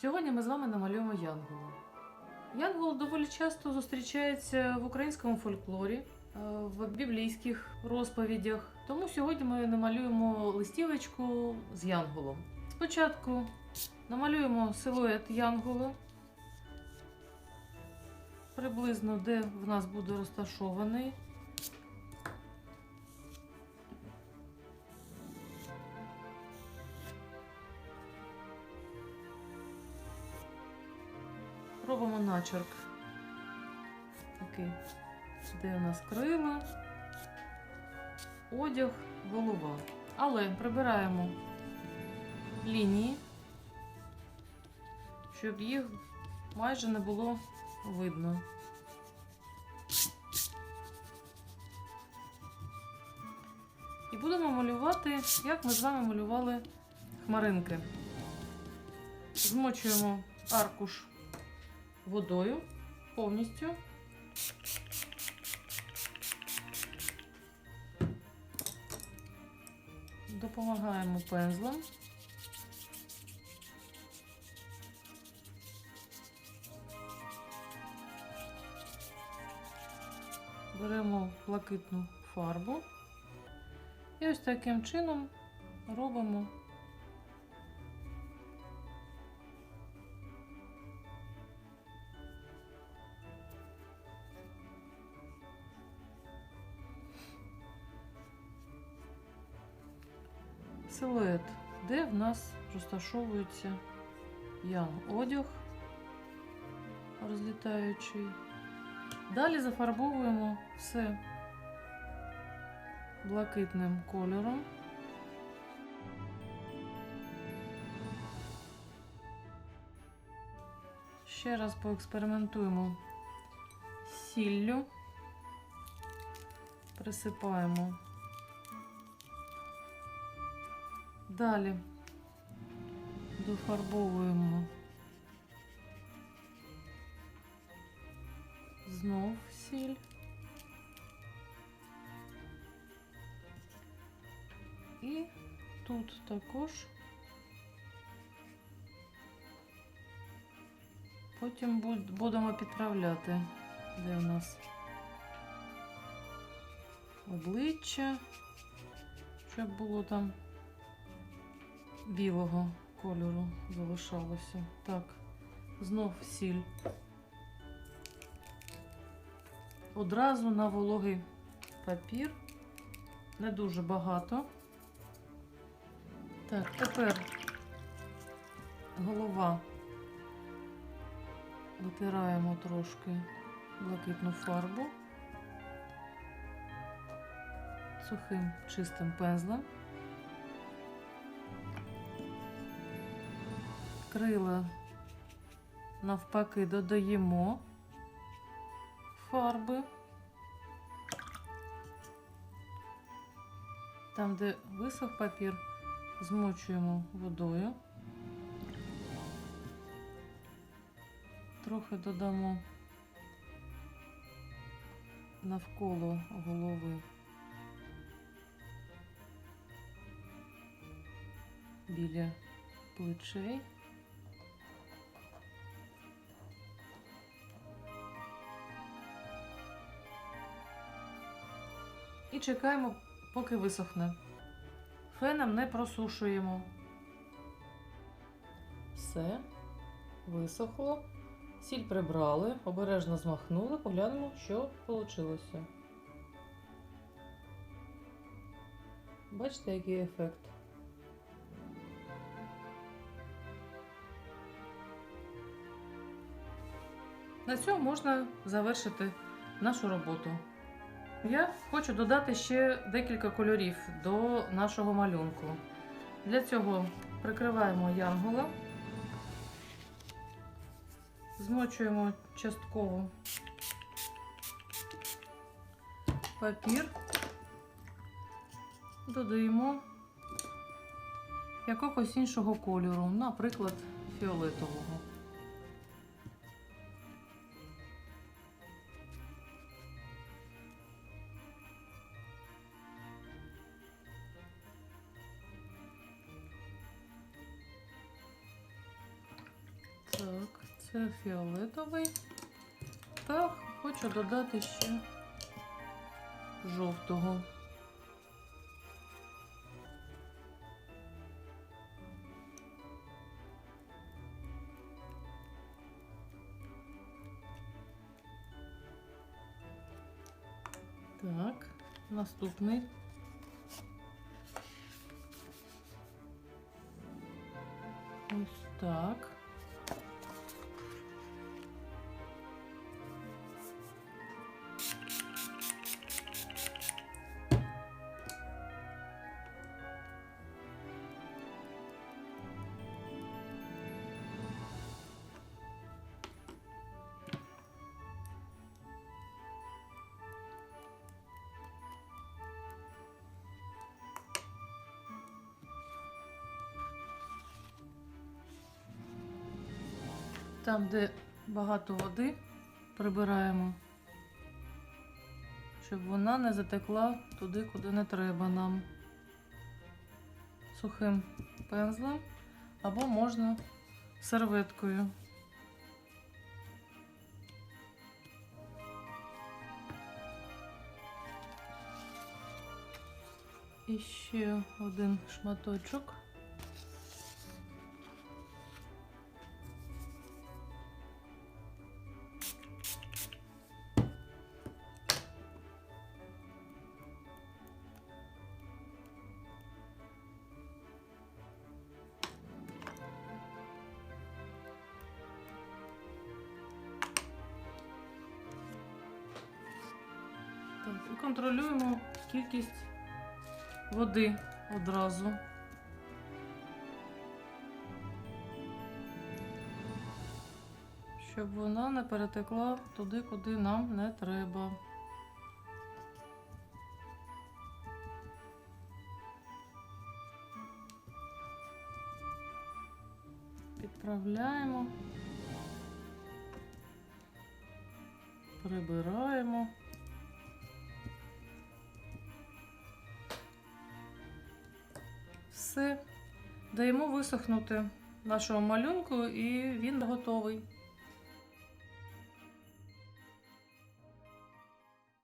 Сьогодні ми з вами намалюємо янгола. Янгол доволі часто зустрічається в українському фольклорі, е, в біблійських розповідях. Тому сьогодні ми намалюємо листівочку з янголом. Спочатку намалюємо силует янгола, приблизно де в нас буде розташований. Робимо начерк. Такий, де у нас крила, одяг, голова. Але прибираємо лінії, щоб їх майже не було видно. І будемо малювати, як ми з вами малювали хмаринки. Змочуємо аркуш водою повністю. Допомагаємо пензлем. Беремо блакитну фарбу і ось таким чином робимо силует, де в нас розташовується ян одяг розлітаючий. Далі зафарбовуємо все блакитним кольором. Ще раз поекспериментуємо сіллю, присипаємо. Далі. Дофарбовуємо. Знов сіль. І тут також. Потім будемо підправляти, де у нас обличчя, щоб було там білого кольору залишалося. Так, знов сіль. Одразу на вологий папір. Не дуже багато. Так, тепер голова. Витираємо трошки блакитну фарбу сухим чистим пензлем. Крила навпаки додаємо фарби. Там, де висох папір, змочуємо водою. Трохи додамо навколо голови біля плечей. І чекаємо, поки висохне. Феном не просушуємо. Все, висохло. Сіль прибрали, обережно змахнули, поглянемо, що вийшло. Бачите, який ефект? На цьому можна завершити нашу роботу. Я хочу додати ще декілька кольорів до нашого малюнку. Для цього прикриваємо янгола, змочуємо частково папір, додаємо якогось іншого кольору, наприклад, фіолетового. Це фіолетовий. Та хочу додати ще жовтого. Так, наступний. Ось так. Там, де багато води, прибираємо, щоб вона не затекла туди, куди не треба нам. Сухим пензлем або можна серветкою. І ще один шматочок. Контролюємо кількість води одразу. Щоб вона не перетекла туди, куди нам не треба. Підправляємо, прибираємо. Все. Даємо висохнути нашого малюнку і він готовий.